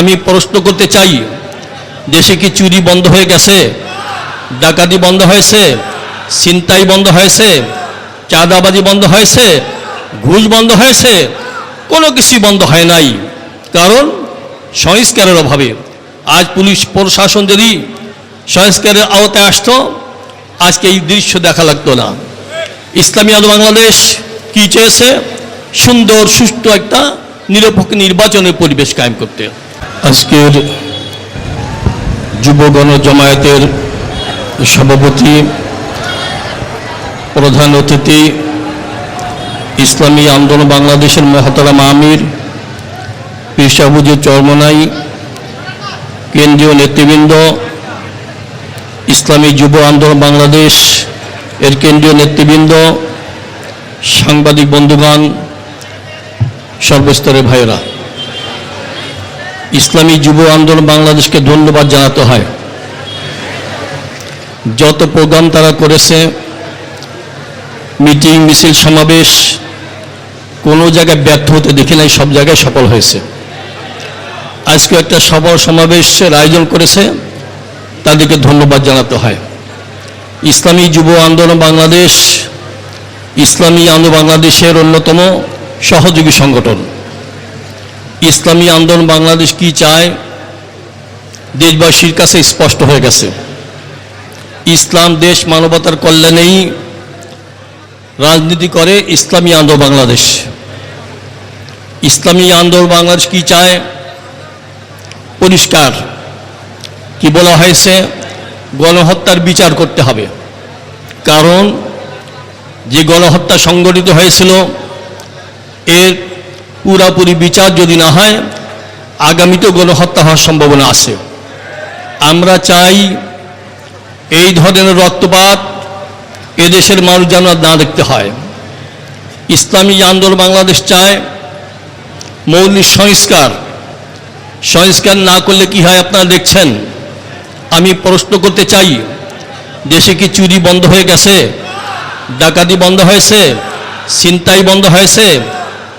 আমি প্রশ্ন করতে চাই, দেশে কি চুরি বন্ধ হয়ে গেছে? ডাকাতি বন্ধ হয়েছে? ছিনতাই বন্ধ হয়েছে? চাঁদাবাজি বন্ধ হয়েছে? ঘুষ বন্ধ হয়েছে? কোনো কিছুই বন্ধ হয় নাই। কারণ সংস্কারের অভাবে আজ পুলিশ প্রশাসন যদি সংস্কারের আওতায় আসতো, আজকে এই দৃশ্য দেখা লাগতো না। ইসলামী আলো বাংলাদেশ কি চেয়েছে? সুন্দর, সুষ্ঠু একটা নিরপেক্ষ নির্বাচনের পরিবেশ কায়েম করতে। আজকের যুব গণ জমায়েতের সভাপতি, প্রধান অতিথি, ইসলামী আন্দোলন বাংলাদেশের মহাতারাম আমির, পেশাবুজি চরমনাই, কেন্দ্রীয় নেতৃবৃন্দ, ইসলামী যুব আন্দোলন বাংলাদেশ এর কেন্দ্রীয় নেতৃবৃন্দ, সাংবাদিক বন্ধুগণ, সর্বস্তরের ভাইয়েরা। ইসলামী যুব আন্দোলন বাংলাদেশকে ধন্যবাদ জানাতে হয়। যত প্রোগ্রাম তারা করেছে, মিটিং, মিছিল, সমাবেশ, কোনো জায়গায় ব্যর্থ হতে দেখি নাই, সব জায়গায় সফল হয়েছে। আজকে একটা সভা সমাবেশের আয়োজন করেছে, তাদেরকে ধন্যবাদ জানাতে হয়। ইসলামী যুব আন্দোলন বাংলাদেশ, ইসলামী আন্দোলন বাংলাদেশের অন্যতম সহযোগী সংগঠন। ইসলামী আন্দোলন বাংলাদেশ কি চায়? দেশবাসীর কাছে স্পষ্ট হয়ে গেছে। ইসলাম দেশ মানবতার কল্যাণেই রাজনীতি করে ইসলামী আন্দোলন বাংলাদেশ। ইসলামী আন্দোলন বাংলাদেশ কি চায়? পরিষ্কার। কি বলা হয়েছে? গণহত্যার বিচার করতে হবে। কারণ যে গণহত্যা সংগঠিত হয়েছিল, এর পুরাপুরি বিচার যদি না হয়, আগামীতেও গণহত্যা হওয়ার সম্ভাবনা আছে। আমরা চাই এই ধরনের রক্তপাত এদেশের মানুষ যেন না দেখতে হয়। ইসলামী আন্দোলন বাংলাদেশ চায় মৌলিক সংস্কার। সংস্কার না করলে কি হয় আপনারা দেখছেন? আমি প্রশ্ন করতে চাই, দেশে কি চুরি বন্ধ হয়ে গেছে? ডাকাতি বন্ধ হয়েছে? ছিনতাই বন্ধ হয়েছে?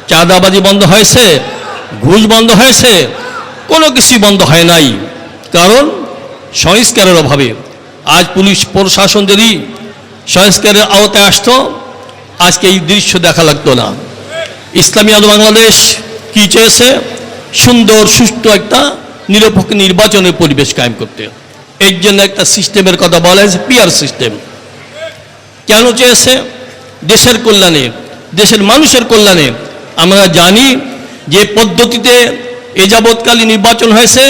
চাঁদাবাজি বন্ধ হয়েছে, ঘুষ বন্ধ হয়েছে, কোনো কিছুই বন্ধ হয় নাই। কারণ সংস্কারের অভাবে। আজ পুলিশ প্রশাসন যদি সংস্কারের আওতায় আসতো, আজকে এই দৃশ্য দেখা লাগতো না। ইসলামী আলো বাংলাদেশ কি চেয়েছে? সুন্দর, সুষ্ঠু একটা নিরপেক্ষ নির্বাচনের পরিবেশ কায়েম করতে। এর জন্য একটা সিস্টেমের কথা বলা হয়েছে পিয়ার সিস্টেম। কেন চেয়েছে? দেশের কল্যাণে, দেশের মানুষের কল্যাণে আমরা জানি যে পদ্ধতিতে এ যাবৎকালীন নির্বাচন হয়েছে।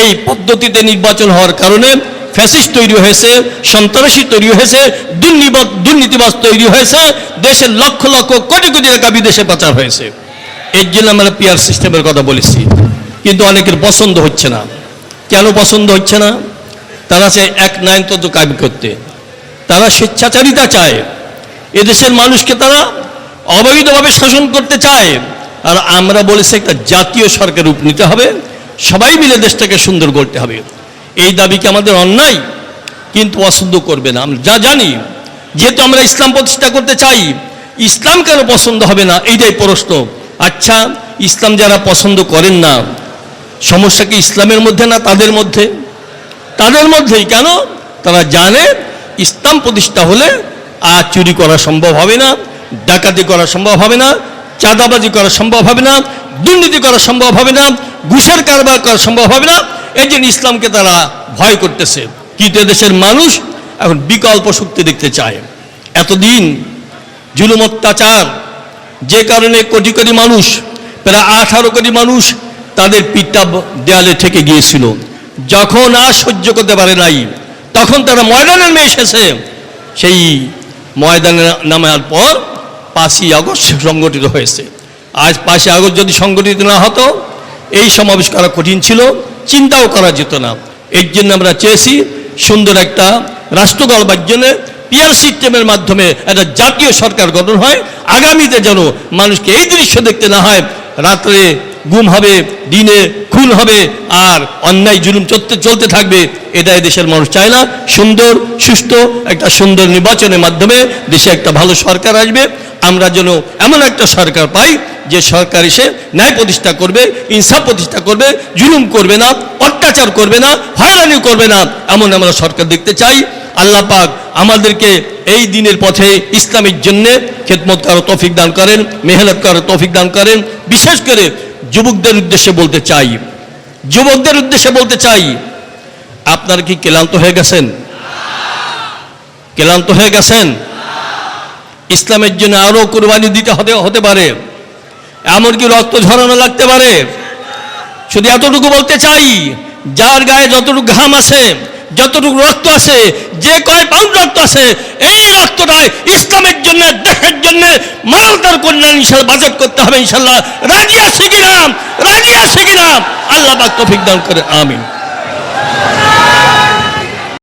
এই পদ্ধতিতে নির্বাচন হওয়ার কারণে ফ্যাসিস্ট তৈরি হয়েছে, সন্ত্রাসী তৈরি হয়েছে দুর্নীতিবাজ তৈরি হয়েছে, দেশের লক্ষ লক্ষ কোটি কোটি টাকা বিদেশে পাচার হয়েছে। এর জন্য আমরা পিয়ার সিস্টেমের কথা বলেছি। কিন্তু অনেকের পছন্দ হচ্ছে না। কেন পছন্দ হচ্ছে না? তারা চায় এক নায়নতন্ত্র কায়েম করতে। তারা স্বেচ্ছাচারিতা চায়। এদেশের মানুষকে তারা অবৈধভাবে শাসন করতে চায়, আর আমরা বলেছি একটা জাতীয় সরকার রূপ নিতে হবে, সবাই মিলে দেশটাকে সুন্দর করতে হবে। এই দাবি কি আমাদের অন্যায়? কিন্তু পছন্দ করবে না। আমরা যা জানি, যেহেতু আমরা ইসলাম প্রতিষ্ঠা করতে চাই, ইসলাম কেন পছন্দ হবে না? এইটাই প্রশ্ন। আচ্ছা ইসলাম যারা পছন্দ করেন না, সমস্যা কি ইসলামের মধ্যে না তাদের মধ্যে? তাদের মধ্যেই। কেন? তারা জানে ইসলাম প্রতিষ্ঠা হলে আর চুরি করা সম্ভব হবে না। ডাকাতি করা সম্ভব হবে না, চাঁদাবাজি করা সম্ভব হবে না, দুর্নীতি করা সম্ভব হবে না, ঘুষের কারবার করা সম্ভব হবে না। এই জন্য ইসলামকে তারা ভয় করতেছে। কিন্তু দেশের মানুষ এখন বিকল্প শক্তি দেখতে চায়। এতদিন জুলুম অত্যাচার, যে কারণে কোটি কোটি মানুষ, প্রায় আঠারো কোটি মানুষ তাদের পিঠটা দেয়ালে ঠেকে গিয়েছিল। যখন আর সহ্য করতে পারে নাই, তখন তারা ময়দানে নেমে এসেছে। সেই ময়দানে নামার পর পাঁচই আগস্ট সংগঠিত হয়েছে। আজ পাঁচই আগস্ট যদি সংগঠিত না হতো, এই সমাবেশ করা কঠিন ছিল, চিন্তাও করা যেত না। এর জন্য আমরা চেয়েছি সুন্দর একটা রাষ্ট্র গড়বার জন্য পিয়ার সিস্টেমের মাধ্যমে একটা জাতীয় সরকার গঠন হয়। আগামীতে যেন মানুষকে এই দৃশ্য দেখতে না হয়, রাত্রে গুম হবে, দিনে খুন হবে, আর অন্যায় জুলুম চলতে চলতে থাকবে এটা দেশের মানুষ চায় না। সুন্দর, সুস্থ, একটা সুন্দর নির্বাচনের মাধ্যমে দেশে একটা ভালো সরকার আসবে। আমরা যেন এমন একটা সরকার পাই, যে সরকার এসে ন্যায় প্রতিষ্ঠা করবে, ইনসাফ প্রতিষ্ঠা করবে, জুলুম করবে না, অত্যাচার করবে না, হয়রানি করবে না, এমন আমরা সরকার দেখতে চাই। আল্লাহ পাক আমাদেরকে এই দিনের পথে ইসলামের জন্য খেদমত করার তৌফিক দান করেন, মেহনত করার তৌফিক দান করেন। বিশেষ করে যুবকদের উদ্দেশ্যে বলতে চাই। যুবকদের উদ্দেশ্যে বলতে চাই, আপনারা কি ক্লান্ত হয়ে গেছেন? ক্লান্ত হয়ে গেছেন? ইসলামের জন্য আরও কোরবানি দিতে হতে হতে পারে। এমনকি রক্ত ঝরানো লাগতে পারে। শুধু এতটুকু বলতে চাই, যার গায়ে যতটুকু ঘাম আছে, যতটুকু রক্ত আছে, যে কয় পাউন্ড রক্ত আছে, এই রক্তটাই ইসলামের জন্য দেশের মানবতার কল্যাণ ইনশাল বাজেট করতে হবে ইনশাল্লাহ। রাজিয়া শিখিরাম রাজিয়া শিখিরাম আল্লাহ পাক তফিক দান করে, আমিন।